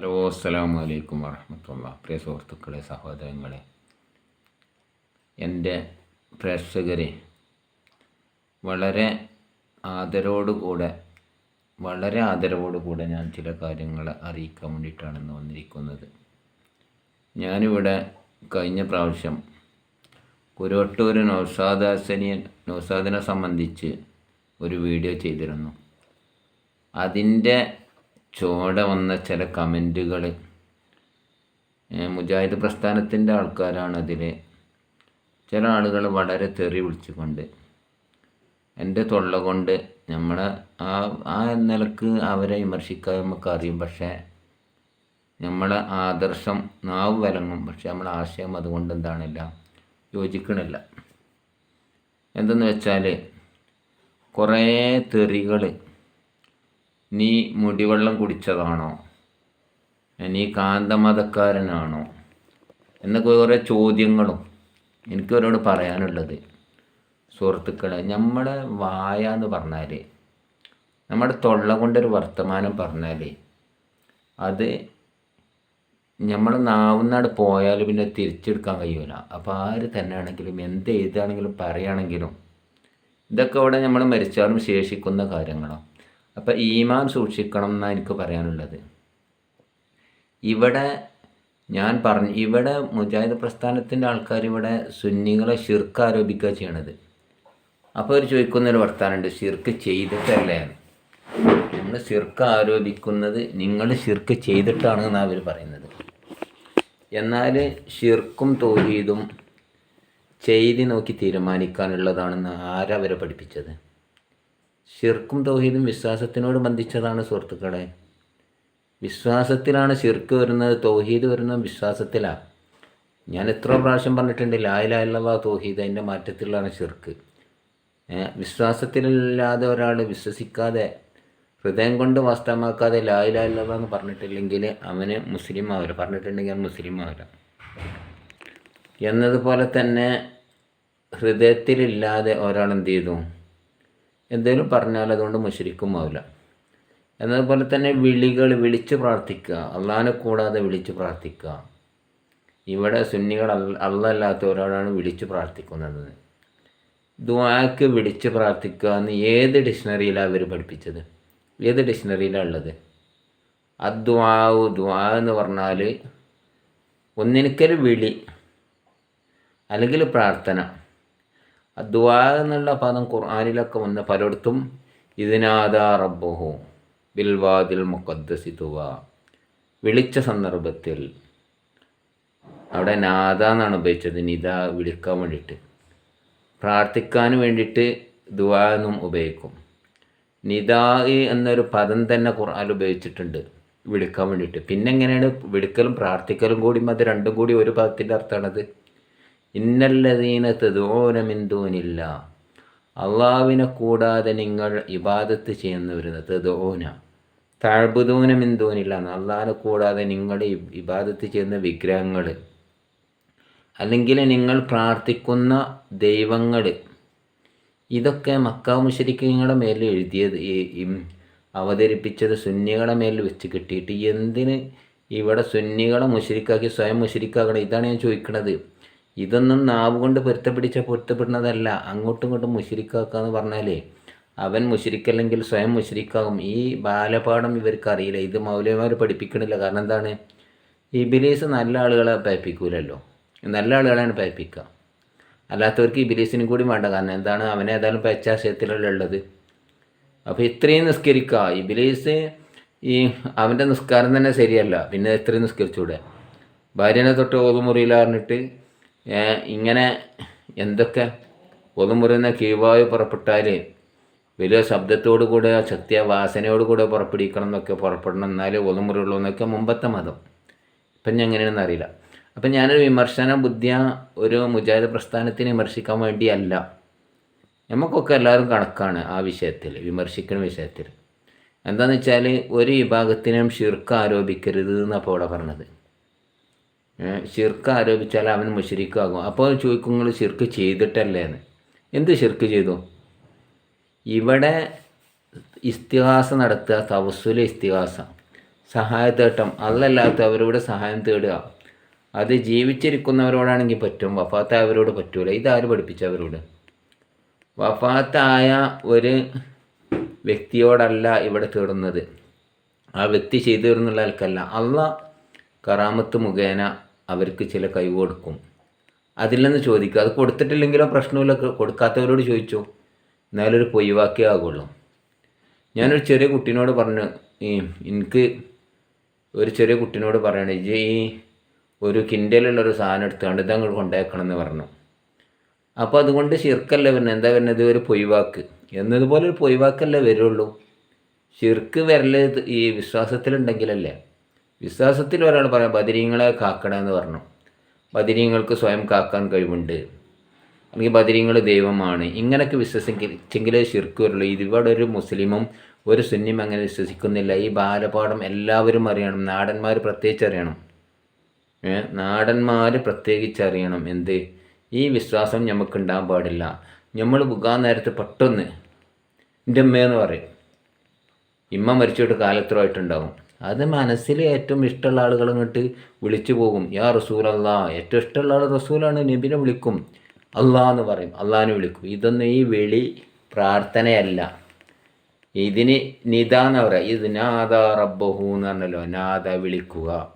Hello അസ്സലാമു അലൈക്കും വറഹമത്തുള്ള പ്രിയ സുഹൃത്തുക്കളെ സഹോദരങ്ങളെ എന്റെ പ്രേക്ഷകരെ വളരെ ആദരവോടുകൂടെ വളരെ ആദരവോടുകൂടെ ഞാൻ ചില കാര്യങ്ങൾ അറിയിക്കാൻ വേണ്ടിയിട്ടാണ് ഇന്ന് വന്നിരിക്കുന്നത്. ഞാനിവിടെ കഴിഞ്ഞ പ്രാവശ്യം കുരോട്ടൂർ നൗഷാദ് നൗസാദിനെ സംബന്ധിച്ച് ഒരു വീഡിയോ ചെയ്തിരുന്നു. അതിന്റെ ചോടെ വന്ന ചില കമന്റുകൾ. മുജാഹിദ് പ്രസ്ഥാനത്തിന്റെ ആൾക്കാരാണ് അതിൽ. ചില ആളുകൾ വളരെ തെറി വിളിച്ചുകൊണ്ട് എന്റെ തൊള്ള കൊണ്ട് നമ്മളെ ആ ആ നിലയ്ക്ക് അവരെ വിമർശിക്കാൻ നമുക്ക് അറിയും. പക്ഷേ നമ്മളെ ആദർശം നാവ് വലങ്ങും. പക്ഷെ നമ്മളെ ആശയം അതുകൊണ്ട് എന്താണില്ല യോജിക്കണില്ല. എന്തെന്ന് വെച്ചാൽ കുറേ തെറികൾ നീ മുടിവെള്ളം കുടിച്ചതാണോ? നീ കാന്തമതക്കാരനാണോ? എന്നൊക്കെ കുറേ ചോദ്യങ്ങളും എനിക്ക് അവരോട് പറയാനുള്ളത്. സുഹൃത്തുക്കളെ നമ്മുടെ വായ എന്ന് പറഞ്ഞാൽ നമ്മുടെ തൊള്ള കൊണ്ടൊരു വർത്തമാനം പറഞ്ഞാൽ അത് നമ്മൾ നാവുന്നാട് പോയാൽ പിന്നെ തിരിച്ചെടുക്കാൻ കഴിയൂല. അപ്പോൾ ആര് തന്നെ ആണെങ്കിലും എന്ത് എഴുതാണെങ്കിലും പറയുകയാണെങ്കിലും ഇതൊക്കെ ഇവിടെ നമ്മൾ മരിച്ചാലും ശേഷിക്കുന്ന കാര്യങ്ങളാണ് അപ്പം ഈമാൻ സൂക്ഷിക്കണം എന്നാണ് എനിക്ക് പറയാനുള്ളത്. ഇവിടെ ഞാൻ പറഞ്ഞു ഇവിടെ മുജാഹിദ് പ്രസ്ഥാനത്തിന്റെ ആൾക്കാർ ഇവിടെ സുന്നികളെ ഷിർക്ക് ആരോപിക്കുക ചെയ്യണത്. അപ്പോൾ അവർ ചോദിക്കുന്നൊരു വർത്താനുണ്ട് ഷിർക്ക് ചെയ്തിട്ടല്ലേ? നിങ്ങൾ ഷിർക്ക് ആരോപിക്കുന്നത് നിങ്ങൾ ഷിർക്ക് ചെയ്തിട്ടാണ് എന്നാണ് അവർ പറയുന്നത്. എന്നാൽ ഷിർക്കും തോഹീദും ചെയ്തി നോക്കി തീരുമാനിക്കാനുള്ളതാണെന്ന് ആരവരെ പഠിപ്പിച്ചത്? ഷിർക്കും തൗഹീദും വിശ്വാസത്തിനോട് ബന്ധിച്ചതാണ് സുഹൃത്തുക്കളെ. വിശ്വാസത്തിലാണ് ഷിർക്ക് വരുന്നത് തൗഹീദ് വരുന്നത് വിശ്വാസത്തിലാണ് ഞാൻ എത്ര പ്രാവശ്യം പറഞ്ഞിട്ടുണ്ട് ലായിലായുള്ള തൗഹീദ് അതിന്റെ മാറ്റത്തിലാണ് ഷിർക്ക് വിശ്വാസത്തിലല്ലാതെ ഒരാൾ വിശ്വസിക്കാതെ ഹൃദയം കൊണ്ട് വാസ്തവമാക്കാതെ ലായിലായുള്ള എന്ന് പറഞ്ഞിട്ടില്ലെങ്കിൽ അവന് മുസ്ലിം ആവില്ല. പറഞ്ഞിട്ടുണ്ടെങ്കിൽ അവൻ മുസ്ലിം ആവില്ല. എന്നതുപോലെ തന്നെ ഹൃദയത്തിലില്ലാതെ ഒരാൾ എന്ത് ചെയ്തു? എന്തെങ്കിലും പറഞ്ഞാൽ അതുകൊണ്ട് മുഷരിക്കും ആവില്ല. എന്നതുപോലെ തന്നെ വിളികൾ വിളിച്ച് പ്രാർത്ഥിക്കുക. അള്ളാഹിനെ കൂടാതെ വിളിച്ച് പ്രാർത്ഥിക്കുക. ഇവിടെ സുന്നികൾ അള്ളല്ലാത്ത ഒരാളാണ് വിളിച്ച് പ്രാർത്ഥിക്കുന്നത്. ദ്വാക്ക് വിളിച്ച് പ്രാർത്ഥിക്കുക എന്ന് ഏത് ഡിക്ഷണറിയിലാണ് അവർ പഠിപ്പിച്ചത്? ഏത് ഡിക്ഷണറിയിലാണ് ഉള്ളത്? അദ്വാവ് ദ്വാ എന്ന് പറഞ്ഞാൽ ഒന്നിനക്കൽ വിളി അല്ലെങ്കിൽ പ്രാർത്ഥന. ദുആ എന്നുള്ള പദം ഖുർആാനിലൊക്കെ വന്ന പലയിടത്തും ഇതിനാദാ റബ്ബുഹു ബിൽവാദിൽ മുക്കദ്സിതുവ തുവ. വിളിച്ച സന്ദർഭത്തിൽ അവിടെ നാദ എന്നാണ് ഉപയോഗിച്ചത് നിത വിളിക്കാൻ വേണ്ടിയിട്ട്. പ്രാർത്ഥിക്കാൻ വേണ്ടിയിട്ട് ദുവാ എന്നും ഉപയോഗിക്കും. നിദാ എന്നൊരു പദം തന്നെ ഖുർആൻ ഉപയോഗിച്ചിട്ടുണ്ട് വിളിക്കാൻ വേണ്ടിയിട്ട്. പിന്നെ എങ്ങനെയാണ്? വിളിക്കലും പ്രാർത്ഥിക്കലും കൂടി അത് രണ്ടും കൂടി ഒരു പദത്തിന്റെ അർത്ഥമാണത്. ഇന്നല്ലതീന തെതോനമിന്തോനില്ല അള്ളാവിനെ കൂടാതെ നിങ്ങൾ ഇബാദത്ത് ചെയ്യുന്നവരുന്ന് തെതോന താഴ്ബുദൂനമിന്തൂനില്ല അള്ളാഹിനെ കൂടാതെ നിങ്ങൾ ഇബാദത്ത് ചെയ്യുന്ന വിഗ്രഹങ്ങൾ. അല്ലെങ്കിൽ നിങ്ങൾ പ്രാർത്ഥിക്കുന്ന ദൈവങ്ങൾ. ഇതൊക്കെ മക്കാമുശരിക്കങ്ങളുടെ മേൽ ഈ അവതരിപ്പിച്ചത് സുന്നികളെ മേൽ വെച്ച് കിട്ടിയിട്ട് എന്തിന് ഇവിടെ സുന്നികളെ മുശരിക്കാക്കി സ്വയം മുശരിക്കാക്കണം? ഇതാണ് ഞാൻ ചോദിക്കുന്നത് ഇതൊന്നും നാവ് കൊണ്ട് പൊരുത്തപ്പിടിച്ച പൊരുത്തപ്പെടുന്നതല്ല. അങ്ങോട്ടും ഇങ്ങോട്ടും മുഷിരിക്കാക്കാന്ന് പറഞ്ഞാലേ അവൻ മുഷിരിക്കല്ലെങ്കിൽ സ്വയം മുഷിരിക്കാകും. ഈ ബാലപാഠം ഇവർക്ക് അറിയില്ല. ഇത് മൗലവിമാർ പഠിപ്പിക്കണില്ല. കാരണം എന്താണ്? ഇബിലീസ് നല്ല ആളുകളെ പയപ്പിക്കൂലല്ലോ നല്ല ആളുകളെയാണ് പയപ്പിക്കുക അല്ലാത്തവർക്ക് ഇബിലീസിനും കൂടി വേണ്ട. കാരണം എന്താണ്? അവനെ ഏതായാലും പച്ചാശയത്തിലല്ല ഉള്ളത്. അപ്പോൾ ഇത്രയും നിസ്കരിക്കുക ഇബിലീസ് ഈ അവന്റെ നിസ്കാരം തന്നെ ശരിയല്ല. പിന്നെ ഇത്രയും നിസ്കരിച്ചൂടെ? ഭാര്യനെ തൊട്ട് ഓതുമുറിയിലറിഞ്ഞിട്ട് ഇങ്ങനെ എന്തൊക്കെ ഒതുമുറുന്ന കീവായു പുറപ്പെട്ടാൽ വലിയ ശബ്ദത്തോടു കൂടെ ശക്തിയ വാസനയോട് കൂടെ പുറപ്പെടിക്കണം എന്നൊക്കെ പുറപ്പെടണം. എന്നാലേ ഒതുമുറുള്ളൂ എന്നൊക്കെ മുമ്പത്തെ മതം. ഇപ്പം ഞാൻ എങ്ങനെയാണെന്ന് അറിയില്ല. അപ്പം ഞാനൊരു വിമർശന ബുദ്ധിയ ഒരു മുജാഹിദ് പ്രസ്ഥാനത്തിന് വിമർശിക്കാൻ വേണ്ടിയല്ല. നമുക്കൊക്കെ എല്ലാവരും കണക്കാണ് ആ വിഷയത്തിൽ വിമർശിക്കുന്ന വിഷയത്തിൽ. എന്താണെന്ന് വെച്ചാൽ ഒരു വിഭാഗത്തിനും ഷിർക്ക് ആരോപിക്കരുത് എന്നപ്പോൾ അവിടെ പറഞ്ഞത്. ഷിർക്ക് ആരോപിച്ചാൽ അവൻ മുഷരിക്കാകും. അപ്പോൾ ചോദിക്കും നിങ്ങൾ ഷിർക്ക് ചെയ്തിട്ടല്ലേ? എന്ന്. എന്ത് ഷിർക്ക് ചെയ്തു? ഇവിടെ ഇസ്തിഹാസ നടത്തുക തവസുല ഇസ്തിഹാസ. സഹായത്തേട്ടം അവരോട് സഹായം തേടുക. അത് ജീവിച്ചിരിക്കുന്നവരോടാണെങ്കിൽ പറ്റും വഫാത്തായവരോട് പറ്റൂല. ഇതാര് പഠിപ്പിച്ചവരോട് വഫാത്തായ ഒരു വ്യക്തിയോടല്ല ഇവിടെ തേടുന്നത്. ആ വ്യക്തി ചെയ്തു തരുന്നുള്ള ആൾക്കല്ല അള്ള കറാമത്ത് മുഖേന അവർക്ക് ചില കഴിവ് കൊടുക്കും. അതിൽ നിന്ന് ചോദിക്കുക അത് കൊടുത്തിട്ടില്ലെങ്കിലും പ്രശ്നമില്ല. കൊടുക്കാത്തവരോട് ചോദിച്ചോ. എന്നാലൊരു പൊയ്വാക്കേ ആകുള്ളൂ. ഞാനൊരു ചെറിയ കുട്ടീനോട് പറഞ്ഞു ഈ എനിക്ക് ഒരു ചെറിയ കുട്ടീനോട് പറയണേ ഇജ് ഈ ഒരു കിൻഡലുള്ളൊരു സാധനം എടുത്തുകൊണ്ട് ഇത് കൊണ്ടേക്കണം എന്ന് പറഞ്ഞു. അപ്പോൾ അതുകൊണ്ട് ശിർക്കല്ല വരുന്നത്? എന്താ വരുന്നത്? ഒരു പൊയ്വാക്ക് എന്നതുപോലെ ഒരു പൊയ്വാക്കല്ലേ വരുള്ളൂ. ശിർക്ക് വരൽ ഈ വിശ്വാസത്തിലുണ്ടെങ്കിലല്ലേ. വിശ്വാസത്തിൽ ഒരാൾ പറയാം ബദിരീങ്ങളെ കാക്കണമെന്ന് പറഞ്ഞു. ബദിരീങ്ങൾക്ക് സ്വയം കാക്കാൻ കഴിവുണ്ട്. അല്ലെങ്കിൽ ബദിരീങ്ങൾ ദൈവമാണ്. ഇങ്ങനെയൊക്കെ വിശ്വസിച്ചെങ്കിലേ ശിർക്ക് ഇതിവിടെ ഒരു മുസ്ലിമും ഒരു സുന്നിയും അങ്ങനെ വിശ്വസിക്കുന്നില്ല. ഈ ബാലപാഠം എല്ലാവരും അറിയണം. നാടന്മാർ പ്രത്യേകിച്ച് അറിയണം. നാടന്മാർ പ്രത്യേകിച്ച് അറിയണം. എന്ത്? ഈ വിശ്വാസം നമുക്ക് ഉണ്ടാകാൻ പാടില്ല. നമ്മൾ പുകാൻ നേരത്ത് പെട്ടെന്ന് എന്റെ അമ്മയെന്ന് പറയും. ഇമ്മ മരിച്ചിട്ട് കാലത്രമായിട്ടുണ്ടാവും അത് മനസ്സിൽ ഏറ്റവും ഇഷ്ടമുള്ള ആളുകൾ ഇങ്ങോട്ട് വിളിച്ചു പോകും. യാ റസൂൽ അല്ലാ ഏറ്റവും ഇഷ്ടമുള്ള ആൾ റസൂലാണ് നബിനെ വിളിക്കും. അള്ളാ എന്ന് പറയും. അള്ളാഹിനെ വിളിക്കും. ഇതൊന്നും ഈ വിളി പ്രാർത്ഥനയല്ല. ഇതിന് നിത എന്ന് ഇത് നാദ റബ്ബഹു എന്ന് പറഞ്ഞല്ലോ. നാദ വിളിക്കുക.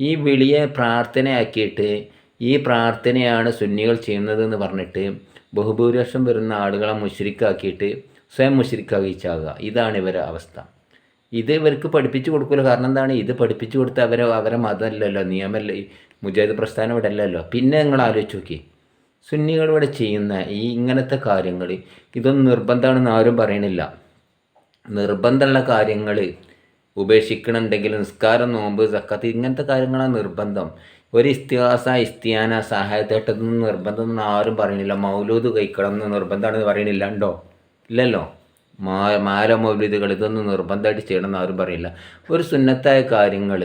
ഈ വിളിയെ പ്രാർത്ഥനയാക്കിയിട്ട് ഈ പ്രാർത്ഥനയാണ് സുന്നികൾ ചെയ്യുന്നത് എന്ന് പറഞ്ഞിട്ട് ബഹുഭൂരിപക്ഷം വരുന്ന ആളുകളെ മുഷരിക്കാക്കിയിട്ട് സ്വയം മുഷരിക്കാകിച്ചാകുക ഇതാണ് ഇവരുടെ അവസ്ഥ. ഇത് ഇവർക്ക് പഠിപ്പിച്ചു കൊടുക്കില്ല കാരണം എന്താണ്? ഇത് പഠിപ്പിച്ചു കൊടുത്ത് അവരെ അവരെ മതമല്ലല്ലോ നിയമല്ല മുജാഹിദ് പ്രസ്ഥാനം ഇവിടെ അല്ലല്ലോ. പിന്നെ നിങ്ങൾ ആലോചിച്ച് നോക്കി. സുന്നികൾ ഇവിടെ ചെയ്യുന്ന ഈ ഇങ്ങനത്തെ കാര്യങ്ങൾ ഇതൊന്നും നിർബന്ധമാണെന്ന് ആരും പറയണില്ല. നിർബന്ധമുള്ള കാര്യങ്ങൾ ഉപേക്ഷിക്കണമെങ്കിൽ നിസ്കാരം നോമ്പ് സക്കാത്ത് ഇങ്ങനത്തെ കാര്യങ്ങളാണ് നിർബന്ധം. ഒരു ഇസ്തിഹാസ ഇസ്തിയാന സഹായത്തേട്ടതൊന്നും നിർബന്ധം ആരും പറയണില്ല. മൗലൂദ് കഴിക്കണം എന്ന് നിർബന്ധമാണെന്ന് പറയണില്ല. ഉണ്ടോ? ഇല്ലല്ലോ? മാ മാല മൗലിദുകൾ ഇതൊന്നും നിർബന്ധമായിട്ട് ചെയ്യണമെന്ന് ആരും പറയില്ല. ഒരു സുന്നത്തായ കാര്യങ്ങൾ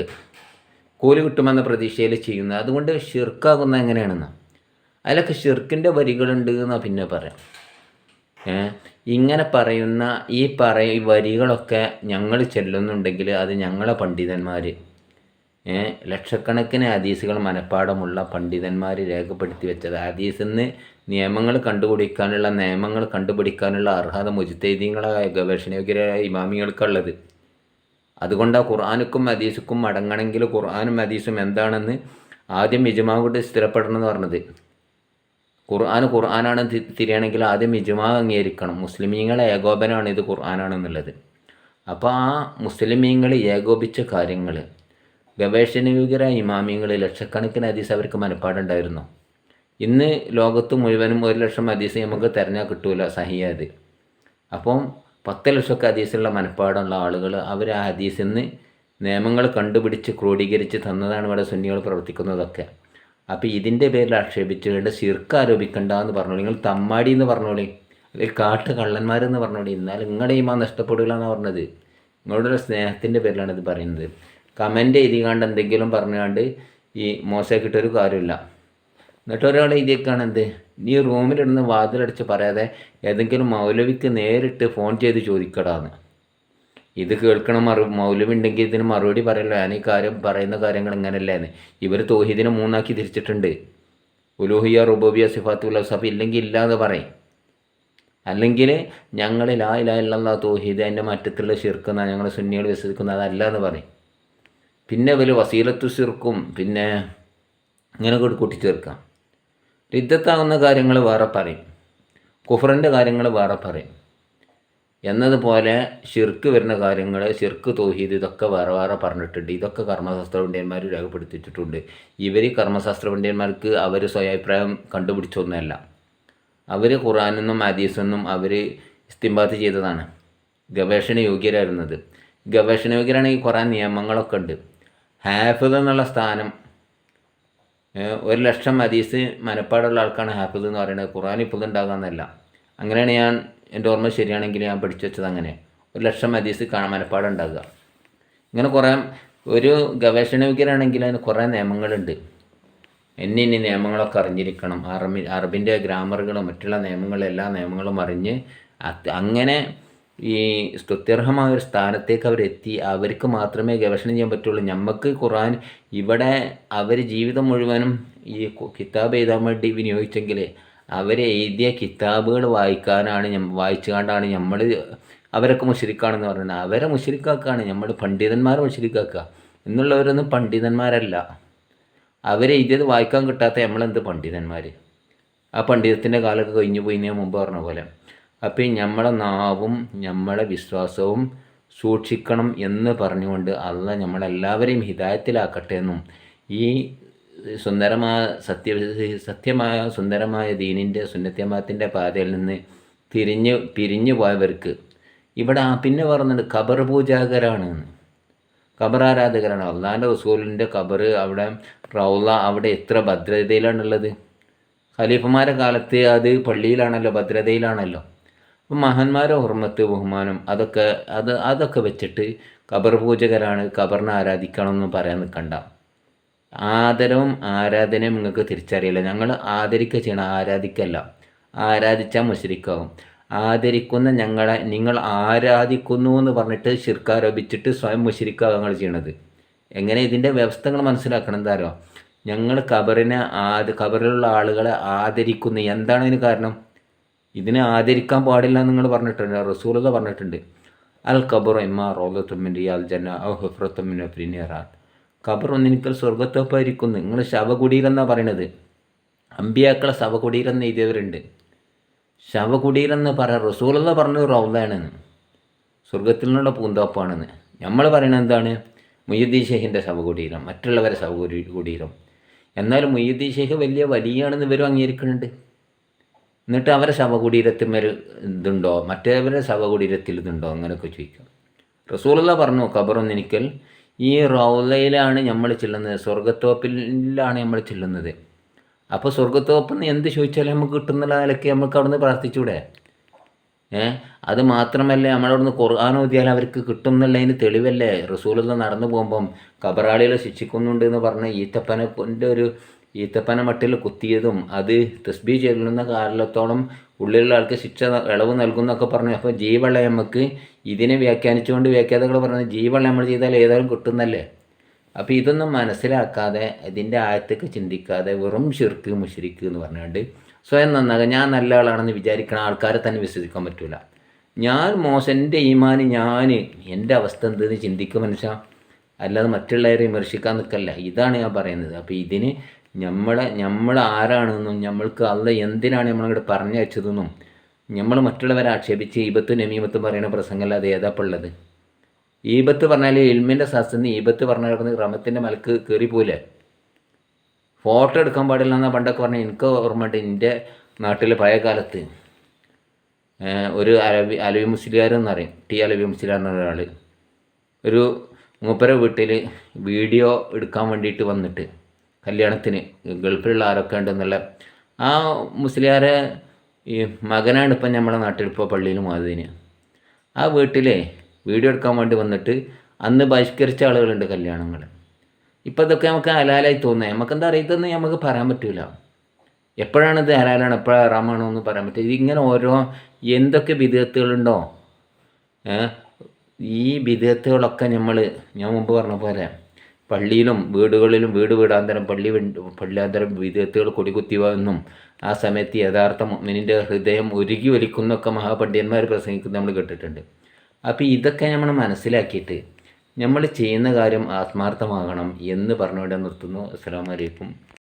കൂലി കിട്ടുമെന്ന പ്രതീക്ഷയിൽ ചെയ്യുന്നത് അതുകൊണ്ട് ഷിർക്കാകുന്ന എങ്ങനെയാണെന്ന്? അതിലൊക്കെ ഷിർക്കിന്റെ വരികളുണ്ട് എന്നാണ് പിന്നെ പറയാം. ഇങ്ങനെ പറയുന്ന ഈ പറയ വരികളൊക്കെ ഞങ്ങൾ ചെല്ലുന്നുണ്ടെങ്കിൽ അത് ഞങ്ങളെ പണ്ഡിതന്മാർ ലക്ഷക്കണക്കിന് ഹദീസുകൾ മനഃപ്പാടമുള്ള പണ്ഡിതന്മാർ രേഖപ്പെടുത്തി വെച്ചത്. ഹദീസിൽ നിയമങ്ങൾ കണ്ടുപിടിക്കാനുള്ള നിയമങ്ങൾ കണ്ടുപിടിക്കാനുള്ള അർഹത മുജിത്തൈദീങ്ങളായ ഗവേഷണയോഗ്യരായ ഇമാമികൾക്കുള്ളത്. അതുകൊണ്ടാണ് ഖുർആാനുക്കും ഹദീസുക്കും അടങ്ങണമെങ്കിൽ ഖുർആാനും ഹദീസും എന്താണെന്ന് ആദ്യം ഇജുമാ കൊണ്ട് സ്ഥിരപ്പെടണം എന്ന് പറഞ്ഞത്. ഖുർആൻ ഖുർആനാണ് തിരിയണമെങ്കിൽ ആദ്യം ഇജുമാ അംഗീകരിക്കണം. മുസ്ലിമീങ്ങളെ ഏകോപനമാണ് ഇത് ഖുർആനാണെന്നുള്ളത്. അപ്പോൾ ആ മുസ്ലിമീങ്ങൾ ഏകോപിച്ച കാര്യങ്ങൾ ഗവേഷണയോഗ്യരായ ഇമാമിയങ്ങളിൽ ലക്ഷക്കണക്കിന് ഹദീസ് അവർക്ക് മനപ്പാടുണ്ടായിരുന്നു. ഇന്ന് ലോകത്ത് മുഴുവനും ഒരു ലക്ഷം ഹദീസ് നമുക്ക് തിരഞ്ഞാൽ കിട്ടൂല സഹിയാത് അപ്പം പത്ത് ലക്ഷമൊക്കെ ഹദീസുള്ള മനപ്പാടുള്ള ആളുകൾ അവർ ആ ഹദീസിൽ നിന്ന് നിയമങ്ങൾ കണ്ടുപിടിച്ച് ക്രോഡീകരിച്ച് തന്നതാണ് ഇവിടെ സുന്നികൾ പ്രവർത്തിക്കുന്നതൊക്കെ. അപ്പോൾ ഇതിന്റെ പേരിൽ ആക്ഷേപിച്ചുകൊണ്ട് ശിർക്ക് ആരോപിക്കണ്ട എന്ന് പറഞ്ഞോളി നിങ്ങൾ തമ്മാടി എന്ന് പറഞ്ഞോളി അല്ലെങ്കിൽ കാട്ട് കള്ളന്മാരെന്ന് പറഞ്ഞോളി എന്നാൽ നിങ്ങളുടെ ഈമാ നഷ്ടപ്പെടില്ല എന്നാണ് പറഞ്ഞത്. നിങ്ങളുടെ സ്നേഹത്തിന്റെ പേരിലാണ് ഇത് പറയുന്നത്. കമന്റ് എഴുതിക്കാണ്ട് എന്തെങ്കിലും പറഞ്ഞുകൊണ്ട് ഈ മോശമാക്കിയിട്ടൊരു കാര്യമില്ല. എന്നിട്ട് ഒരാൾ എഴുതിയേക്കാണ് എന്ത്? നീ റൂമിലിടുന്ന വാതിലടിച്ച് പറയാതെ ഏതെങ്കിലും മൗലവിക്ക് നേരിട്ട് ഫോൺ ചെയ്ത് ചോദിക്കടാന്ന്. ഇത് കേൾക്കണ മറു മൗലവി ഉണ്ടെങ്കിൽ ഇതിന് മറുപടി പറയല്ലോ. ഞാൻ ഈ കാര്യം പറയുന്ന കാര്യങ്ങൾ ഇങ്ങനെയല്ലേന്ന് ഇവർ തോഹീദിനെ മൂന്നാക്കി തിരിച്ചിട്ടുണ്ട്. ഉലൂഹിയ റുബോബിയ സിഫാത്തുൽ സഫ ഇല്ലെങ്കിൽ ഇല്ലാതെ പറയും. അല്ലെങ്കിൽ ഞങ്ങൾ ലാ ഇലാ ഇല്ലല്ലാ തോഹീദ് അതിന്റെ മറ്റത്തുള്ള ചെറുക്കുന്ന ഞങ്ങൾ സുന്നികൾ വിശ്വസിക്കുന്ന അതല്ല എന്ന് പറയും. പിന്നെ ഇവർ വസീലത്തു സിർക്കും പിന്നെ ഇങ്ങനെ കൂടി കൂട്ടിച്ചേർക്കാം. രിദ്ധത്താകുന്ന കാര്യങ്ങൾ വേറെ പറയും. കുഫറിന്റെ കാര്യങ്ങൾ വേറെ പറയും. എന്നതുപോലെ ശിർക്ക് വരുന്ന കാര്യങ്ങൾ ശിർക്ക് തോഹീദ് ഇതൊക്കെ വേറെ വേറെ പറഞ്ഞിട്ടുണ്ട്. ഇതൊക്കെ കർമ്മശാസ്ത്ര പണ്ഡിതന്മാർ രേഖപ്പെടുത്തിയിട്ടുണ്ട് ഇവർ കർമ്മശാസ്ത്ര പണ്ഡിതന്മാർക്ക് അവർ സ്വയാഭിപ്രായം കണ്ടുപിടിച്ചൊന്നുമല്ല അവർ ഖുറാനെന്നും ഹദീസെന്നും അവർ ഇസ്തിംബാത്ത് ചെയ്തതാണ്. ഗവേഷണ യോഗ്യരായിരുന്നത്. ഗവേഷണ യോഗ്യരാണെങ്കിൽ ഖുറാൻ നിയമങ്ങളൊക്കെ ഉണ്ട്. ഹാഫിദ് എന്നുള്ള സ്ഥാനം ഒരു ലക്ഷം ഹദീസ് മനപ്പാടുള്ള ആൾക്കാണ് ഹാഫിദ് എന്ന് പറയുന്നത്. ഖുർആൻ ഇപ്പോൾ ഉണ്ടാകാമെന്നല്ല അങ്ങനെയാണ് ഞാൻ എന്റെ ഓർമ്മ ശരിയാണെങ്കിൽ ഞാൻ പഠിച്ചു വെച്ചത് അങ്ങനെ. ഒരു ലക്ഷം ഹദീസ് കാണാൻ മനപ്പാടം ഉണ്ടാകുക. ഇങ്ങനെ കുറേ ഒരു ഗവേഷണ വിഗ്രഹമാണെങ്കിൽ അതിന് കുറേ നിയമങ്ങളുണ്ട്. എന്നി ഇനി നിയമങ്ങളൊക്കെ അറിഞ്ഞിരിക്കണം. അറബി അറബിന്റെ ഗ്രാമറുകളും മറ്റുള്ള നിയമങ്ങളും എല്ലാ നിയമങ്ങളും അറിഞ്ഞ് അങ്ങനെ ഈ സ്തുത്യർഹമായ ഒരു സ്ഥാനത്തേക്ക് അവരെത്തി അവർക്ക് മാത്രമേ ഗവേഷണം ചെയ്യാൻ പറ്റുള്ളൂ. നമുക്ക് ഖുറാൻ ഇവിടെ അവർ ജീവിതം മുഴുവനും ഈ കിതാബ് എഴുതാൻ വേണ്ടി വിനിയോഗിച്ചെങ്കിൽ അവരെ എഴുതിയ കിതാബുകൾ വായിക്കാനാണ് വായിച്ചുകൊണ്ടാണ് നമ്മൾ അവരൊക്കെ മുഷരിക്കാണെന്ന് പറയുന്നത്. അവരെ മുഷരിക്കാക്കാണ് നമ്മൾ പണ്ഡിതന്മാരെ മുഷരിക്കാക്കുക എന്നുള്ളവരൊന്നും പണ്ഡിതന്മാരല്ല. അവരെ എഴുതിയത് വായിക്കാൻ കിട്ടാത്ത നമ്മളെന്ത് പണ്ഡിതന്മാർ ആ പണ്ഡിതത്തിന്റെ കാലമൊക്കെ കഴിഞ്ഞു പോയി ഞാൻ മുമ്പ് പറഞ്ഞ പോലെ. അപ്പോൾ നമ്മളെ നാവും നമ്മളെ വിശ്വാസവും സൂക്ഷിക്കണം എന്ന് പറഞ്ഞുകൊണ്ട് അല്ല നമ്മളെല്ലാവരെയും ഹിതായത്തിലാക്കട്ടെ എന്നും ഈ സുന്ദരമായ സത്യ സത്യമായ സുന്ദരമായ ദീനിന്റെ സുന്നത്യമാത്തിന്റെ പാതയിൽ നിന്ന് തിരിഞ്ഞ് പിരിഞ്ഞു പോയവർക്ക് ഇവിടെ പിന്നെ പറഞ്ഞത് ഖബർ പൂജാകരാണ്. ഖബർ ആരാധകരാണ്? അള്ളാന്റെ റസൂലിന്റെ ഖബർ അവിടെ റൗള അവിടെ എത്ര ഭദ്രതയിലാണുള്ളത്? ഖലീഫമാരുടെ കാലത്ത് അത് പള്ളിയിലാണല്ലോ ഭദ്രതയിലാണല്ലോ. അപ്പം മഹാന്മാരെ ഹുർമത്ത് ബഹുമാനം അതൊക്കെ അത് അതൊക്കെ വെച്ചിട്ട് കബർ പൂജകരാണ് കബറിനെ ആരാധിക്കണം എന്ന് പറയാൻ നിൽക്കണ്ട. ആദരവും ആരാധനയും നിങ്ങൾക്ക് തിരിച്ചറിയില്ല. ഞങ്ങൾ ആദരിക്കുക ചെയ്യണം ആരാധിക്കല്ല. ആരാധിച്ചാൽ മുശരിക്കാവും ആദരിക്കുന്ന ഞങ്ങളെ നിങ്ങൾ ആരാധിക്കുന്നു എന്ന് പറഞ്ഞിട്ട് ശിർക്കാരോപിച്ചിട്ട് സ്വയം മുശരിക്കാവുക നിങ്ങൾ ചെയ്യണത്. എങ്ങനെ ഇതിന്റെ വ്യവസ്ഥകൾ മനസ്സിലാക്കണം എന്താരോ ഞങ്ങൾ കബറിനെ ആദ കബറിലുള്ള ആളുകളെ ആദരിക്കുന്നു. എന്താണ് അതിന് കാരണം? ഇതിനെ ആദരിക്കാൻ പാടില്ല നിങ്ങൾ പറഞ്ഞിട്ടുണ്ട്. റസൂലത പറഞ്ഞിട്ടുണ്ട്. അൽ ഖബർ ഇമ്മ റോദത്തുമിൻ റിയാൽ ജന്ന ഔ ഹുഫ്രത്തുമിൻ പ്രീനിയറാൻ ഖബർ ഒന്നിനിക്കൽ സ്വർഗത്തൊപ്പായിരിക്കുന്നു നിങ്ങൾ ശവകുടീരെന്നാണ് പറയണത്. അമ്പിയാക്കളെ ശവകുടീരെന്ന് എഴുതിയവരുണ്ട്. ശവകുടീരെന്ന് പറ റസൂലത പറഞ്ഞത് റൗദാണെന്ന്. സ്വർഗത്തിൽ നിന്നുള്ള പൂന്തോപ്പാണെന്ന്. നമ്മൾ പറയുന്നത് എന്താണ്? മുയ്യുദ്ദീൻ ഷെയ്ഖിന്റെ ശവകുടീരം. മറ്റുള്ളവരെ ശവകുടീരം. എന്നാൽ മുയ്യുദ്ദീൻ ഷെയ്ഖ് വലിയ വലിയാണെന്ന് ഇവരും അംഗീകരിക്കുന്നുണ്ട്. എന്നിട്ട് അവരെ ശവകുടീരത്തിന്മേൽ ഇതുണ്ടോ? മറ്റേവരെ ശവകുടീരത്തിൽ ഇതുണ്ടോ? അങ്ങനെയൊക്കെ ചോദിക്കാം. റസൂലുള്ള പറഞ്ഞു ഖബറൊന്നിരിക്കൽ ഈ റൗലയിലാണ് നമ്മൾ ചെല്ലുന്നത്. സ്വർഗത്തോപ്പിലാണ് നമ്മൾ ചെല്ലുന്നത്. അപ്പോൾ സ്വർഗത്തോപ്പെന്ന് എന്ത് ചോദിച്ചാലും നമുക്ക് കിട്ടുന്നുള്ള നിലയ്ക്ക് നമുക്ക് അവിടുന്ന് പ്രാർത്ഥിച്ചൂടെ? ഏ? അത് മാത്രമല്ല നമ്മളവിടുന്ന് ഖുർആൻ ഓതിയാൽ അവർക്ക് കിട്ടും എന്നുള്ളതിന് തെളിവല്ലേ? റസൂലുള്ള നടന്നു പോകുമ്പം കബറാളികളെ ശിക്ഷിക്കുന്നുണ്ട് എന്ന് പറഞ്ഞ ഈത്തപ്പനെ ഒരു ഈത്തപ്പന മട്ടിൽ കുത്തിയതും അത് തസ്ബി ചെല്ലുന്ന കാലത്തോളം ഉള്ളിലുള്ള ആൾക്ക് ശിക്ഷ ഇളവ് നൽകുന്നൊക്കെ പറഞ്ഞു. അപ്പോൾ ജീവള്ള നമുക്ക് ഇതിനെ വ്യാഖ്യാനിച്ചുകൊണ്ട് വ്യാഖ്യാതകൾ പറഞ്ഞു ജീവള്ള നമ്മൾ ചെയ്താൽ ഏതായാലും കിട്ടുന്നല്ലേ? അപ്പോൾ ഇതൊന്നും മനസ്സിലാക്കാതെ ഇതിന്റെ ആഴത്തേക്ക് ചിന്തിക്കാതെ വെറും ഷിർക്ക് മുഷിരിക്ക് എന്ന് പറഞ്ഞുകൊണ്ട് സ്വയം നന്നാകുക ഞാൻ നല്ല ആളാണെന്ന് വിചാരിക്കണ ആൾക്കാരെ തന്നെ വിശ്വസിക്കാൻ പറ്റില്ല ഞാൻ മോശം എന്റെ ഈമാന് ഞാൻ എന്റെ അവസ്ഥ എന്തെന്ന് ചിന്തിക്കും മനുഷ്യ. അല്ലാതെ മറ്റുള്ളവരെ വിമർശിക്കാൻ നിൽക്കല്ല. ഇതാണ് ഞാൻ പറയുന്നത്. അപ്പോൾ ഇതിന് നമ്മളെ നമ്മൾ ആരാണെന്നും നമ്മൾക്ക് അല്ല എന്തിനാണ് നമ്മളങ്ങോട്ട് പറഞ്ഞു വെച്ചതെന്നും നമ്മൾ മറ്റുള്ളവരെ ആക്ഷേപിച്ച് ഈപത്തും നമീമത്തും പറയുന്ന പ്രസംഗമല്ല അത് ഏതാപ്പുള്ളത് ഈബത്ത് പറഞ്ഞാൽ ഇൽമിന്റെ നിന്ന് ഈബത്ത് പറഞ്ഞാൽ ക്രമത്തിന്റെ മലക്ക് കയറിപ്പോലെ ഫോട്ടോ എടുക്കാൻ പാടില്ല എന്നാൽ പണ്ടൊക്കെ പറഞ്ഞാൽ എനിക്ക് ഓർമ്മയുണ്ട് എന്റെ നാട്ടിൽ പഴയ കാലത്ത് ഒരു അലവി അലവി മുസ്ലിയാരെന്ന് പറയും. ടി അലവി മുസ്ലിയാർ എന്ന ഒരാൾ ഒരു മൂപ്പര വീട്ടിൽ വീഡിയോ എടുക്കാൻ വേണ്ടിയിട്ട് വന്നിട്ട് കല്യാണത്തിന് ഗൾഫിലുള്ള ആരൊക്കെ ഉണ്ടെന്നുള്ള ആ മുസ്ലിയാരെ ഈ മകനാണ് ഇപ്പം നമ്മളെ നാട്ടിൽ ഇപ്പോൾ പള്ളിയിൽ മാതിന് ആ വീട്ടിലെ വീഡിയോ എടുക്കാൻ വേണ്ടി വന്നിട്ട് അന്ന് ബഹിഷ്കരിച്ച ആളുകളുണ്ട് കല്യാണങ്ങൾ. ഇപ്പം ഇതൊക്കെ നമുക്ക് ഹലാലായി തോന്നുന്നത് നമുക്ക് എന്താ അറിയത്തെന്ന് നമുക്ക് പറയാൻ പറ്റില്ല എപ്പോഴാണ് ഇത് ഹലാലാണ്? എപ്പോഴാണ് ഹറാമാണോ എന്ന് പറയാൻ പറ്റില്ല. ഇതിങ്ങനെ ഓരോ എന്തൊക്കെ വിധേയത്തുകളുണ്ടോ ഈ വിധേയത്തുകളൊക്കെ നമ്മൾ ഞാൻ മുമ്പ് പറഞ്ഞ പോലെ പള്ളിയിലും വീടുകളിലും വീട് വീടാന്തരം പള്ളി പള്ളിയാന്തരം വിധേയത്തുകൾ കൊടികുത്തിവെന്നും ആ സമയത്ത് യഥാർത്ഥ മിനിന്റെ ഹൃദയം ഒരുകി ഒലിക്കുന്നൊക്കെ മഹാപണ്ഡിതന്മാർ പ്രസംഗിക്കുന്നത് നമ്മൾ കേട്ടിട്ടുണ്ട്. അപ്പോൾ ഇതൊക്കെ നമ്മൾ മനസ്സിലാക്കിയിട്ട് നമ്മൾ ചെയ്യുന്ന കാര്യം ആത്മാർത്ഥമാകണം എന്ന് പറഞ്ഞുകൊണ്ട് നിർത്തുന്നു. അസ്സാം വലൈക്കും